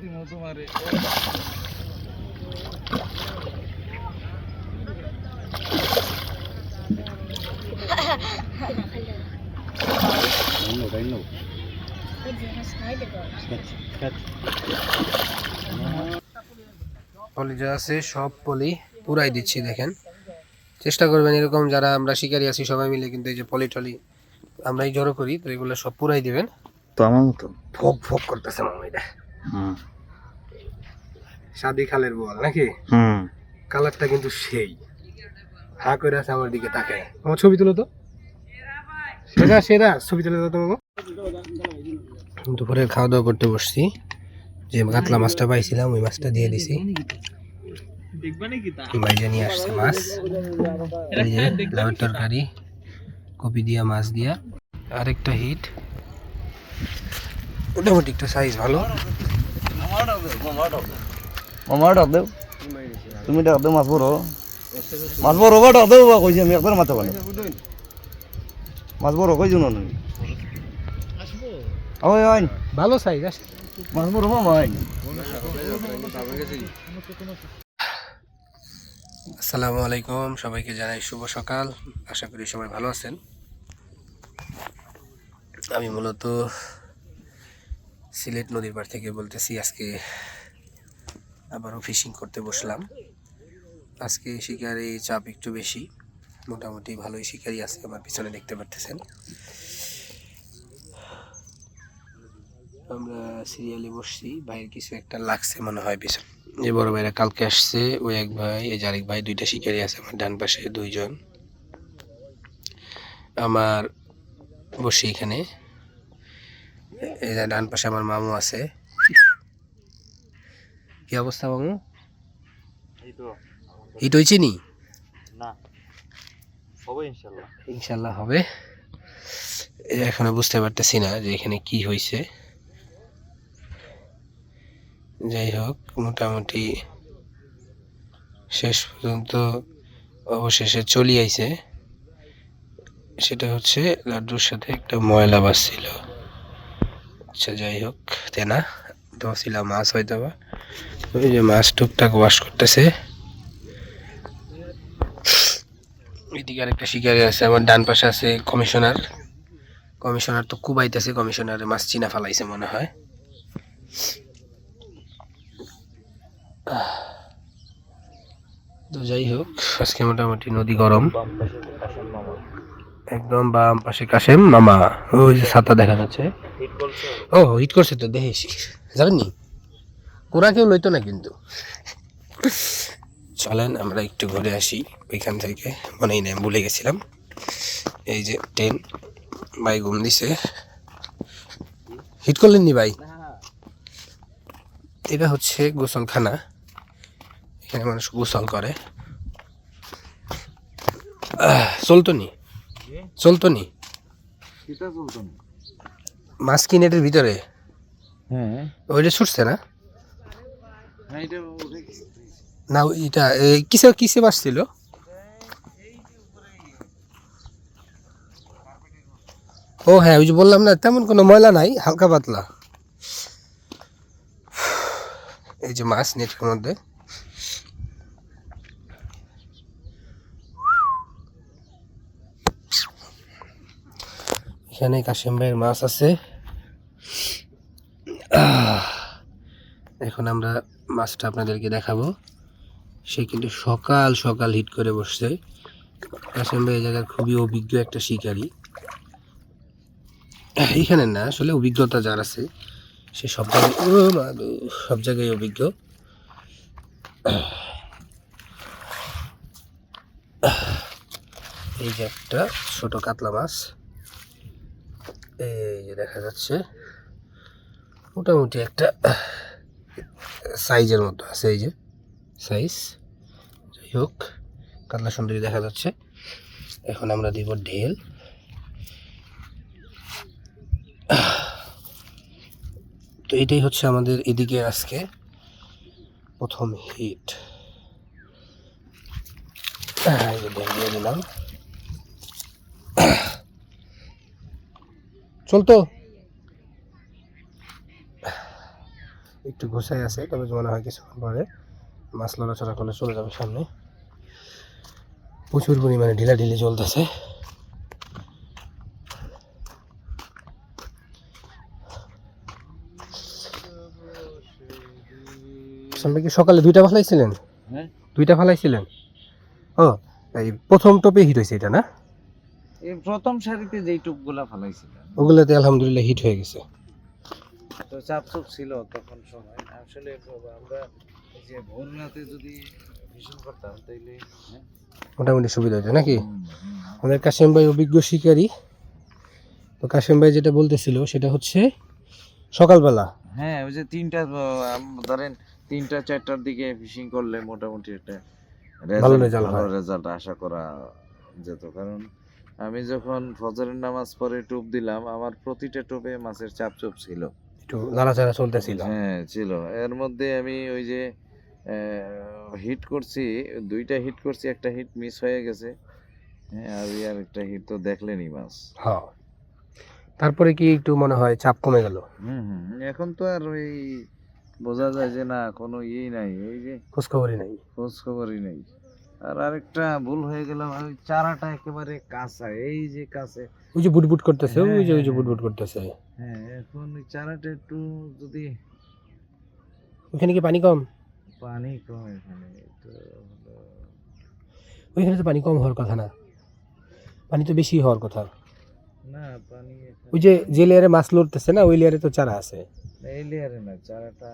দিব তোমারে পলি যা আছে সব পলি পুরাই দিচ্ছি দেখেন। চেষ্টা করবেন এরকম যারা আমরা শিকারি আছি সবাই মিলে কিন্তু এই যে পলি টলি আমরাই জড়ো করি তো এগুলো সব পুরাই দিবেন। তো আমার মতো ফোক ফোক করতেছে মামা এটা। হুম সাদি খালের বল নাকি? হুম। কালারটা কিন্তু সেই। হা করে আছে আমার দিকে তাকে। আমার ছবি তুলো তো। সেরা সেরা ছবি তুলে দাও তো মামা। দুপুরে খাওয়া দাওয়া করতে বসছি। যে কাতলা মাছটা পাইছিলাম ওই মাছটা দিয়ে দিছি। ভাইজা নিয়ে আসছে মাছ। লাউয়ের তরকারি কপি দিয়া মাছ দিয়া। আরেকটা হিট। মোটামুটি একটা সাইজ ভালো। মামা ডাক দেও। তুমি ডাক দেও মাছ বড়। মাছ বড় বা ডাক দেও বা কইছি আমি একবার মাথা বলে মাছ বড় কই জুন আমি ওই ওই ভালো সাইজ আছে মাছ বড় মামা ওই আসসালামু আলাইকুম সবাইকে জানাই শুভ সকাল। আশা করি সবাই ভালো আছেন। আমি মূলত সিলেট নদীর পাড় থেকে বলতেছি, আজকে আবারও ফিশিং করতে বসলাম। আজকে শিকারি চাপ একটু বেশি, মোটামুটি ভালোই শিকারি আছে আমার পিছনে দেখতে পারতেছেন। আমরা সিরিয়ালে বসছি, ভাইয়ের কিছু একটা লাগছে মনে হয় পিছনে। যে বড় ভাইরা কালকে আসছে, ওই এক ভাই, এই যে আরেক ভাই, দুইটা শিকারি আছে আমার ডান পাশে দুইজন। আমার বসি এখানে। এই যে ডান পাশে আমার মামু আছে। কি অবস্থা মামু? হিট হয়েছে নি? না হবে ইনশাআল্লাহ ইনশাল্লাহ হবে। এই এখনও বুঝতে পারতেছি না যে এখানে কি হয়েছে। যাই হোক মোটামুটি শেষ পর্যন্ত অবশেষে চলে আইছে। সেটা হচ্ছে লাড্ডুর সাথে একটা ময়লা বাসছিল আচ্ছা যাই হোক তেনা ধসিলা মাছ হয়তো বা। ওই যে মাছ টুকটাক ওয়াশ করতেছে। এদিকে আরেকটা শিকারি আছে, আমার ডান পাশে আছে কমিশনার কমিশনার তো কুবাইতেছে কমিশনারে মাছ চিনা ফালাইছে মনে হয়। তো যাই হোক, আজকে মোটামুটি নদী গরম। একদম বাম পাশে কাশেম, মামা। ওই যে ছাতা দেখা যাচ্ছে। ও, হিট করছে তো দেখেছি যাবেন নি? কোরা কেউ লইতো না কিন্তু। চলেন, আমরা একটু ঘুরে আসি ওইখান থেকে। মনেই নেই, ভুলে গেছিলাম। এই যে ট্রেন, ভাই ঘুম দিছে। হিট করলেন নি ভাই? এটা হচ্ছে গোসলখানা। এখানে মানুষ গোসল করে। চলতো নি? চলতো নি চলতো না মাছ কি নেটের ভিতরে? হ্যাঁ। ওইটা ছুটছে না? না এটা কিসে কিসে বাসছিল ও হ্যাঁ ওই যে বললাম না তেমন কোনো ময়লা নাই হালকা পাতলা। এই যে মাছ নেটের মধ্যে এখানে কাশিম ভাইয়ের মাছ আছে। এখন আমরা মাছটা আপনাদেরকে দেখাবো। সে কিন্তু সকাল সকাল হিট করে বসছে। কাশিম ভাই এই জায়গার খুবই অভিজ্ঞ একটা শিকারী। এইখানে না, আসলে অভিজ্ঞতা যার আছে, সে সব জায়গায় সব জায়গায় অভিজ্ঞ। এই যে একটা ছোট কাতলা মাছ। এই যে দেখা যাচ্ছে, মোটামুটি একটা, সাইজের মতো আছে এই যে সাইজ যাই হোক, কাতলা সুন্দরী দেখা যাচ্ছে। এখন আমরা দিব ঢেল। তো এটাই হচ্ছে আমাদের এদিকে আজকে প্রথম হিট দিলাম। চলতো। একটু ঘুষাই আছে তবে মনে হয় কিছুক্ষণ পরে মাছ লড়াচড়া করলে চলে যাবে সামনে। প্রচুর পরিমাণে ঢিলা ঢিলি চলতেছে। সামনে কি সকালে দুইটা ফালাইছিলেন? হ্যাঁ। দুইটা ফালাইছিলেন? ও এই প্রথম টপে হিট হয়েছে এটা না? এই প্রথম সারিতে যেই ফেলাইছিলাম ওগুলোতে আলহামদুলিল্লাহ হিট হয়ে গেছে। তো চাপ চুপ ছিল তখন সময়। আসলে আমরা যে ভোর রাতে যদি করতাম তাইলে হ্যাঁ, মোটামুটি সুবিধা হতো নাকি। আমাদের কাশিম ভাই অভিজ্ঞ শিকারী। তো কাশিম ভাই যেটা বলতেছিল সেটা হচ্ছে সকালবেলা। হ্যাঁ ওই যে তিনটা ধরেন তিনটা চারটার দিকে ফিশিং করলে মোটামুটি একটা ভালো। রেজাল্ট আশা করা যেত। কারণ আমি যখন ফজরের নামাজ পরে টুপ দিলাম আমার প্রতিটা টোপে মাছের চাপ চুপ ছিল। একটু নাড়াচাড়া চলতেছিল। হ্যাঁ ছিল। এর মধ্যে আমি ওই যে হিট করছি দুইটা হিট করছি একটা হিট মিস হয়ে গেছে। হ্যাঁ আর আর একটা হিট তো দেখলেনই মাছ। হ্যাঁ। তারপরে কি একটু মনে হয় চাপ কমে গেল? হুম হুম এখন তো আর ওই বোঝা যায় যে না কোনো ইয়েই নাই। ওই যে খোঁজখবরই নাই। খোঁজ খবরই নেই। আর আরেকটা ভুল হয়ে গেল ওই চারাটা একেবারে কাঁচা এই যে কাছে ওই যে বুটবুট করতেছে ওই যে ওই যে হ্যাঁ, বুটবুট করতেছে। হ্যাঁ এখন ওই চারাটা একটু যদি ওইখানে কি পানি কম? পানি কম এখানে তো ওইখানে তো পানি কম হওয়ার কথা না। পানি তো বেশি হওয়ার কথা। না পানি ওই যে যে লেয়ারে মাছ লড়তেছে না ওই লেয়ারে তো চারা আছে। এই লেয়ারে না চারাটা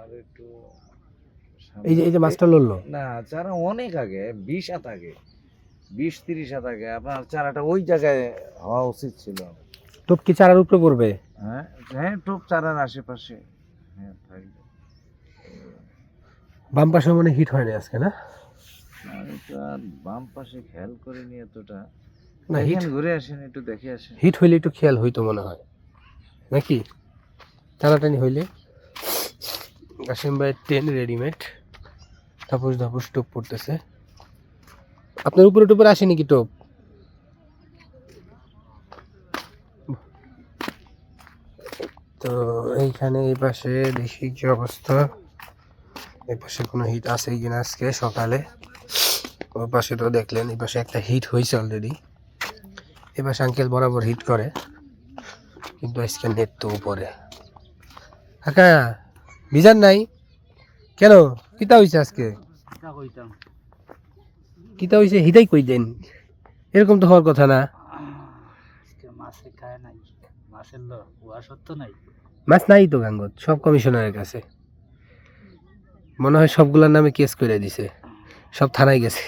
আর একটু এই যে এই যে মাছটা লড়লো? না চারা অনেক আগে বিশ হাত আগে বিশ তিরিশ হাত আগে আপনার চারাটা ওই জায়গায় হওয়া উচিত ছিল। টোপ কি চারার উপরে পড়বে? হ্যাঁ হ্যাঁ টোপ চারার আশেপাশে। হ্যাঁ বাম পাশে মানে হিট হয় না আজকে না? আমি তো আর বাম পাশে খেয়াল করিনি এতটা। না হিট ঘুরে আসেন একটু দেখে আসেন। হিট হইলে একটু খেয়াল হইতো মনে হয়। নাকি? টানাটানি হইলে? কাশিম ভাই টেন রেডিমেড ধাপুস ধাপুস টোপ পড়তেছে। আপনার উপরে টুপরে আসে নাকি টোপ? তো এইখানে এই পাশে দেখি কি অবস্থা এই পাশে কোনো হিট আছে কিনা আজকে সকালে। ওই পাশে তো দেখলেন এই পাশে একটা হিট হয়েছে অলরেডি এই পাশে আঙ্কেল বরাবর হিট করে কিন্তু আজকে নেট তো উপরে। হ্যাঁ বিজান নাই? কেন? কিতা হইছে আজকে? কিতা হইছে? হিটাই কই দেন। এরকম তো হওয়ার কথা না। মাছে নাই। তো গাঙ্গত সব কমিশনারের কাছে। মনে হয় সবগুলোর নামে কেস করে দিছে। সব থানায় গেছে।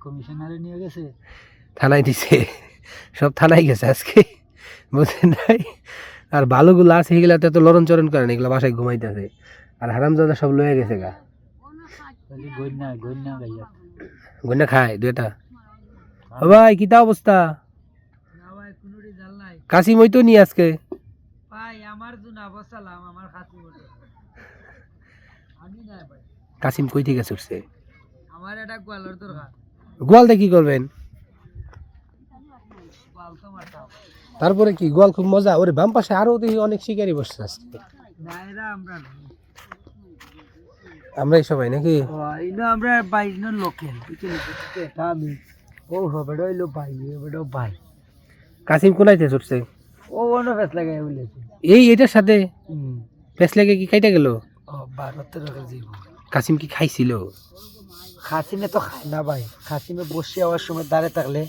কমিশনারে নিয়ে গেছে? থানায় দিছে। সব থানায় গেছে আজকে। বুঝলেন নাই? আর ভালোগুলো আছে এগুলাতে তো লড়ন চরণ করে না এগুলো বাসায় ঘুমাইতেছে। আর হারামজাদা সব লয়ে গেছে গা। গন্যা খায় দুটা ও ভাই কিতা অবস্থা? কাশি মই তো নি আজকে? কাসিম কই থেকে ছুটছে? আমার একটা গোয়ালের দরকার করবেন? গোয়াল তো মারতাম তারপরে কি, গোয়াল খুব মজা? ওরে বাম পাশে আরও দেখি অনেক শিকারি বসছে আজকে। আমরা আমরাই সবাই নাকি? ইনো আমরা বাইনো লোকেল বুঝলি? এটা আমি। ও হবে হইল ভাই হবে ভাই। কাসিম কোনাইতে ছুটছে? ও অন্য ফেস লাগাই বলেছে। এই এটার সাথে? পেস লেগে কি খাইতে গেল? বারো তেরো কেজি কাসিম কি খাইছিল? খাসিমে তো খায় না ভাই। খাসিমে বসে যাওয়ার সময় দাঁড়িয়ে থাকলে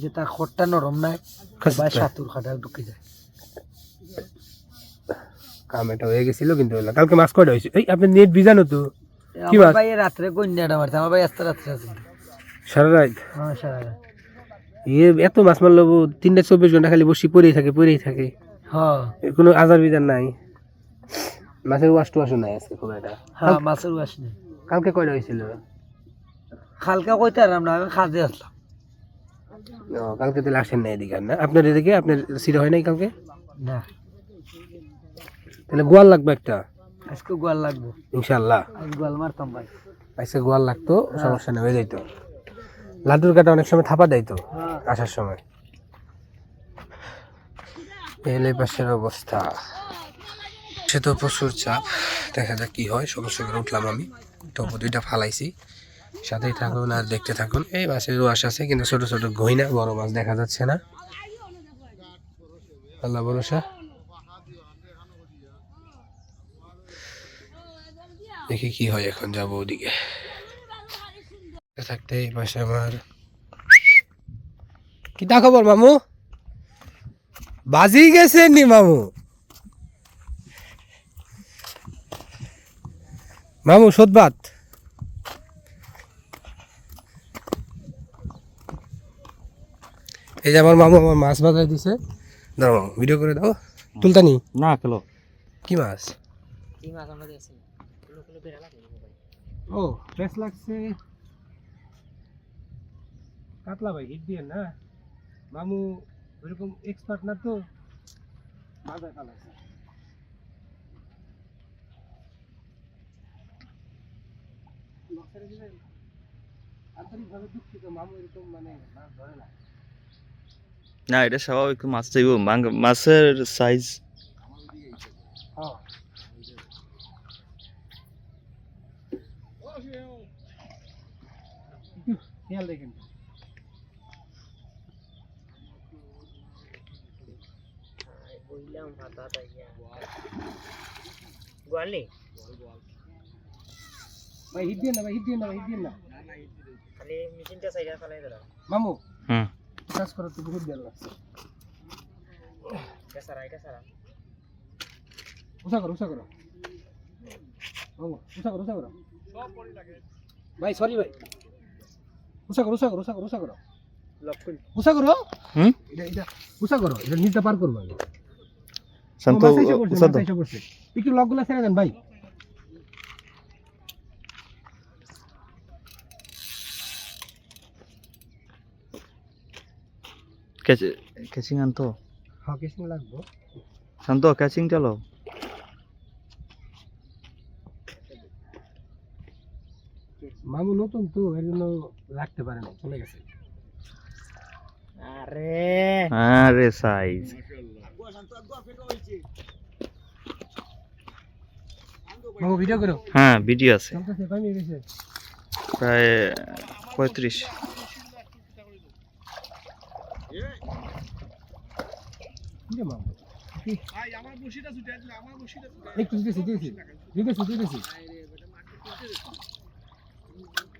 যে তার খোরটা নরম নাই ভাই সাতুর খাটা ঢুকে যায়। কাম এটা হয়ে গেছিল কিন্তু কালকে মাছ কয়টা হয়েছে? এই আপনি নেট ভিজানো তো। কি আমার মাছ? ভাই রাত্রে গন্যাটা মারছে আমার ভাই আস্তে রাত্রে আছে। সারা রাত? হ্যাঁ সারা রাত। এ এত মাছ মারলো তিনটা চব্বিশ ঘণ্টা খালি বসি পরেই থাকে পরেই থাকে। হ্যাঁ। কোনো আজার বিজার নাই। মাছের ওয়াশ টুয়াশও নাই আজকে খুব একটা। হ্যাঁ মাছের বাস নেই। কালকে কয়টা হয়েছিল? খালকা কইতে আমি খাজে আসলাম। কালকে তাহলে আসেন না এদিকে না? আপনার এদিকে? আপনার সিট হয় নাই কালকে? না। তাহলে গোয়াল লাগবে একটা? আজকে গোয়াল লাগবো। ইনশাল্লাহ আজ গোয়াল মারতাম ভাই। আজকে গোয়াল লাগতো সমস্যা নেই হয়ে যাইতো। লাড্ডুর কাটা অনেক সময় থাপা দেয়তো হ্যাঁ। আসার সময়। এলে পাশের অবস্থা। হচ্ছে তো প্রচুর চাপ দেখা যাক কি হয়। সমস্যা করে উঠলাম আমি টপো দুইটা ফালাইছি। সাথেই থাকুন আর দেখতে থাকুন। এই মাছের রোয়াশ আছে কিন্তু ছোট ছোট গইনা বড় মাছ দেখা যাচ্ছে না। আল্লাহ ভরসা। দেখি কি হয় এখন যাব ওদিকে। থাকতে এই পাশে আমার কি তা খবর মামু? বাজি গেছেন নি মামু? মামু সদবাত এই যে আমার মামু আমার মাছ বাজায় দিছে। দাঁড়াও ভিডিও করে দাও। তুলতানি? না খেলো। কি মাছ? কি মাছ আমরা দিয়েছি ও লাগছে। কাতলা ভাই, হিট দিয়ে না? মামু, ওইরকম এক্সপার্ট না তো? মানে মাছ না, এটা স্বাভাবিক, মাছ চাইব। মাছের সাইজ খেয়াল গোয়ালি ভাই হিট দিয়ে না ভাই হিট দিয়ে না ভাই হিট দিয়ে না। খালি মেশিনটা সাইডা ফেলাই দিলাম মামু হুম। কাজ করো তো বহুত ভালো লাগছে। এটা সারা এটা সারা উষা করো উষা করো। মামু উষা করো উষা করো। ভাই সরি ভাই। উষা করো উষা করো উষা করো উষা করো উষা করো হুম এটা এটা উষা করো এটা নিচটা পার করব শান্ত ও, মাথা এসে পড়ছে, উষা মাথা একটু লকগুলো ছেড়ে দেন ভাই ক্যাচিং আনতো হ্যাঁ কিছু লাগবো শান্ত ক্যাচিং চালো মামু নতুন তো এর জন্য রাখতে পারে না চলে গেছে। আরে। আরে সাইজ মামু ভিডিও করো। হ্যাঁ ভিডিও আছে। প্রায় পঁয়ত্রিশ। কি রে মামু? কি? একটু দিতেছি দিতেছি দিতেছি দিতেছি। লে।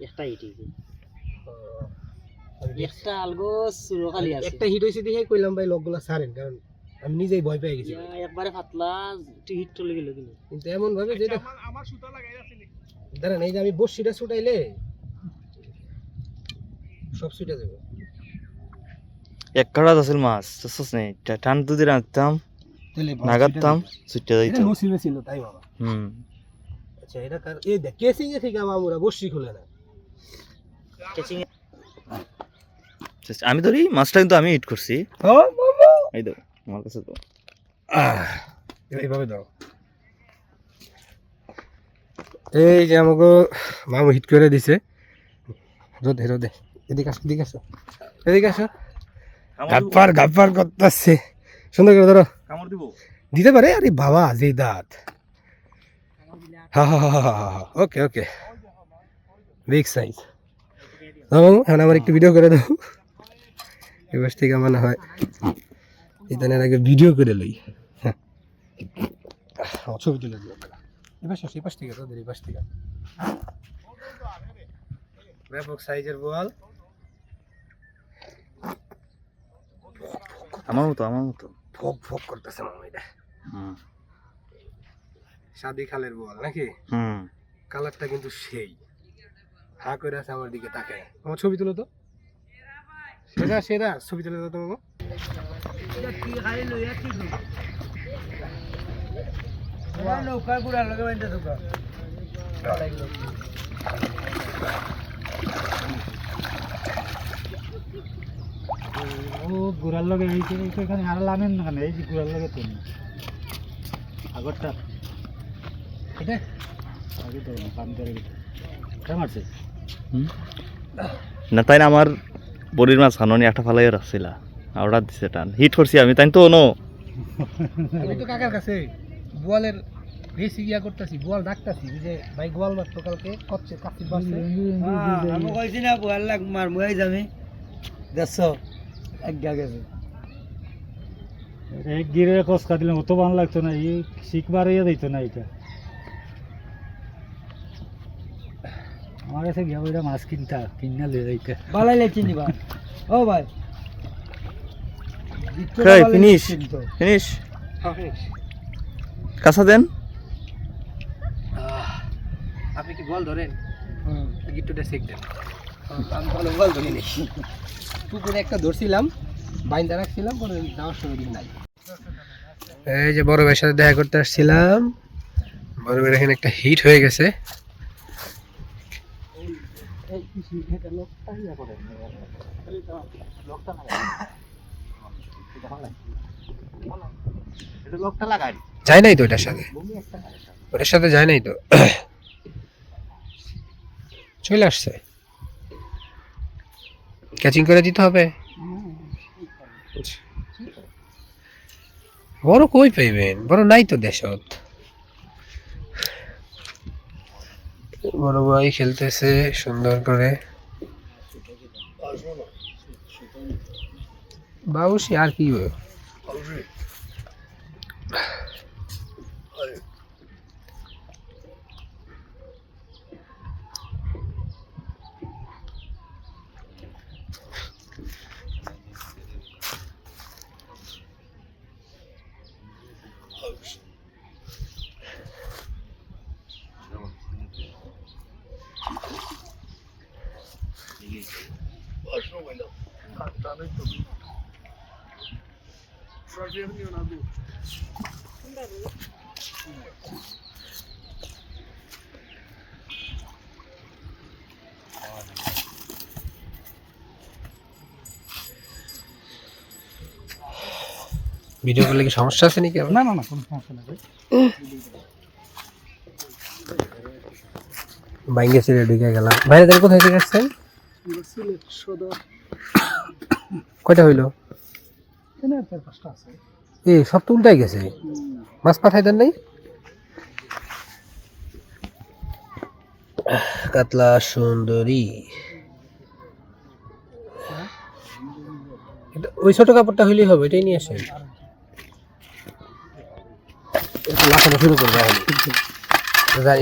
একটা ইটি একটা আলগো সুরকালি আছে। একটা হিট হয়েছে দেখে কইলাম ভাই লোকগুলা ছাড়েন কারণ আমি নিজেই ভয় পেয়ে গেছি। একবারে পাতলা হিট চলে গেল কিন্তু। কিন্তু এমন ভাবে যেটা দাঁড়ান এই যে আমি বসিটা ছুটাইলে সব ছুটে যাবে। এক কাড়া আছিল মাছ চাষ নেই টান রাখতাম নাগাতাম ছুটে যাইত। এটা নসিবে ছিল তাই বাবা। হুম। আচ্ছা এটা কার এই দেখ কেসিং এ থেকে মামুরা বসি খুলে না। আমি ধরি মাছটা কিন্তু আমি হিট করছি। হ্যাঁ মামা। এই দাও আমার কাছে তো। এইভাবে দাও। এই যে আমাকে মামু হিট করে দিছে। রোদে রোদে। এদিকে আসো এদিকে আসো। এদিকে আসো। গাপ্পার গাপ্পার করতেছে। সুন্দর করে ধরো। কামড় দিব। দিতে পারে? আরে বাবা যে দাঁত হা হা হা হা হা ওকে ওকে। বিগ সাইজ মামু এখন আমার একটু ভিডিও করে দাও। এবার থেকে আমার হয় ইদানের আগে ভিডিও করে লই। হ্যাঁ। ছবি তুলে দিও। এবার শেষ এপাশ থেকে তোদের এপাশ থেকে। ব্যাপক সাইজের বল। আমার মতো আমার মতো। ফক ফক করতেছে মামা এটা। হুম। সাদি খালের বল নাকি? হুম। কালারটা কিন্তু সেই। হা করে আছে আমার দিকে তাকায়। আমার ছবি তুলো তো। সেরা সেরা ছবি তুলে দাও তো মামা নৌকার বুড়ার লগে বাইন্দা দোকা ও গুড়ার লগে এই এখানে আর লামেন না এই যে গুড়ার লগে তো আগরটা। এটা? আগে তো করে কেমন মারছে না তাই না আমার বড়ির মাছ খানো একটা ফালাইও রাখছিলা ওটা দিছে টান। হিট করছি আমি তাই তো নো। আমি তো কাকার কাছে বোয়ালের রেসি গিয়া করতেছি বোয়াল ডাকতাছি যে ভাই গোয়াল মারতো কালকে কচ্ছে কাফি বাসে। আমি কইছি না বোয়াল লাগ মার মুয়াই যাবে। দেখছ এক গা গেছে। এক গিরে কসকা দিলাম অত ভালো লাগতো না এই শিখবার ইয়ে দিত না এটা। আমার কাছে গিয়া ওইটা মাছ কিনতা কিনা লে যাইতে। বালাই লাইছি নিবা ও ভাই। কই ফিনিশ ফিনিশ। কাঁচা দেন। আপনি কি বল ধরেন? গিট্টুটা সেক দেন। আমি ভালো বল ধরি নেই। পুকুরে একটা ধরছিলাম বাইন্দা রাখছিলাম কোনো যাওয়ার সময় দিন নাই। এই যে বড় ভাইয়ের সাথে দেখা করতে আসছিলাম। বড় ভাইয়ের এখানে একটা হিট হয়ে গেছে। যায় নাই তো ওটার সাথে? ওটার সাথে যায় নাই তো? চলে আসছে। ক্যাচিং করে দিতে হবে। বড় কই পাইবেন? বড় নাই তো দেশত। বড় ভাই খেলতেছে সুন্দর করে। বাউসি আর কি? হবে ভিডিও করলে কি সমস্যা আছে নাকি? না না না কোনো সমস্যা নেই বাইঙ্গে ছেড়ে ঢুকে গেলাম। ভাই তাহলে কোথায় থেকে আসছেন? কয়টা হইল? এ সব তো উল্টাই গেছে। মাছ পাঠাই দেন নাই? কাতলা সুন্দরী। ওই ছোট কাপড়টা হইলেই হবে এটাই নিয়ে আসেন। লাফানো শুরু করব এখন।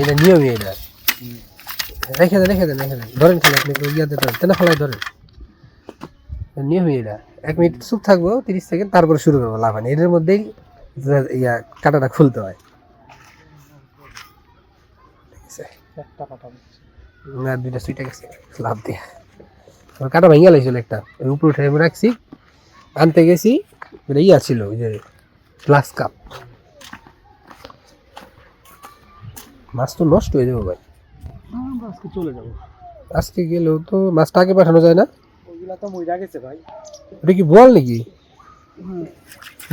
এটা নিয়মই এটা। রেখে দেন রেখে দেন রেখে দেন। ধরেন খালি আপনি ইয়াতে ধরেন। তেনা ফলাই ধরেন। নিয়মই এটা এক মিনিট চুপ থাকব তিরিশ সেকেন্ড তারপরে শুরু করব লাফানি এটার মধ্যেই ইয়া কাটাটা খুলতে হয়। না দুইটা সুইটা গেছে। লাভ দিয়ে। কাটা ভেঙে লাগছিল একটা। উপরে উঠে আমি রাখছি। আনতে গেছি। ওটা ইয়া ছিল ওই যে গ্লাস কাপ। মাছ তো নষ্ট হয়ে যাবে ভাই। আজকে চলে যাব। আজকে গেলেও তো মাছটা আগে পাঠানো যায় না। ওইগুলা তো মইরা গেছে ভাই। ওটা কি বল নাকি?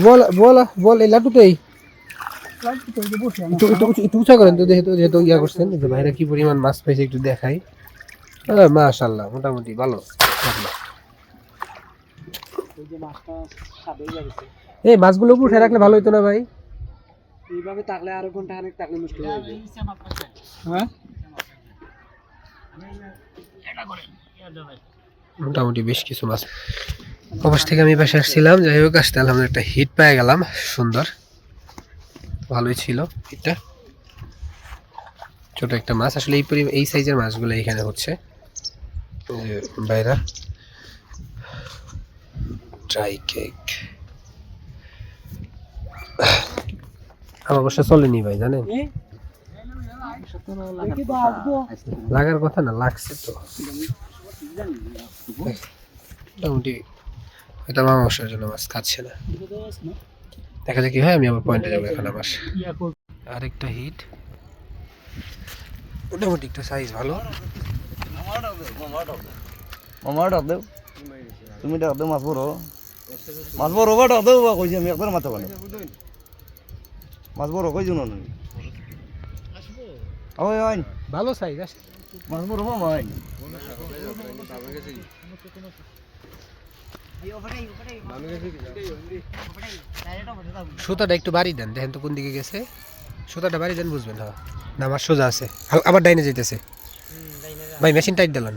বল বল বল এই লাটুতেই একটু একটু উঁচু- একটু উঁচা করেন তো যেহেতু যেহেতু ইয়া করছেন। যে ভাইরা কি পরিমাণ মাছ পাইছে একটু দেখাই। হ্যাঁ মাশাল্লাহ মোটামুটি ভালো। রাখল। ওই যে মাছটা সাদে গেছে এই মাছগুলো উঠে রাখলে ভালো হতো না ভাই? এইভাবে থাকলে আরও ঘণ্টা খানেক থাকলে মুশকিল হয়ে যাবে। হ্যাঁ? মোটামুটি বেশ কিছু মাছ। অবশ থেকে আমি পাশে আসছিলাম। যাই হোক আসতে আলহামদুলিল্লাহ একটা হিট পেয়ে গেলাম। সুন্দর। ভালোই ছিল হিটটা ছোট একটা মাছ। আসলে এই পরি এই সাইজের মাছগুলো এখানে হচ্ছে। বাইরা ড্রাই কেক আমার অবশ্য চলেনি ভাই জানেন? লাগার কথা না লাগছে তো। মোটামুটি হয়তো আমার অবসরের জন্য মাছ খাচ্ছে না দেখা যাক কি হয় আমি পয়েন্টে যাব এখন আমার আরেকটা হিট মোটামুটি একটা সাইজ ভালো মামা ডাক তুমি ডাক দেও মাছ বড় মাছ বড় বা ডাক দেও বা কইছি আমি একবার মাথা বলে মাছ বড় কই ভালো সাইজ আছে মাছ não মামা ওই সুতাটা একটু বাড়ি দেন দেখেন তো কোন দিকে গেছে। সুতাটা বাড়ি দেন বুঝবেন হ্যাঁ। না আমার সোজা আছে। আবার ডাইনে যেতেছে ভাই মেশিন টাইট দিলেন।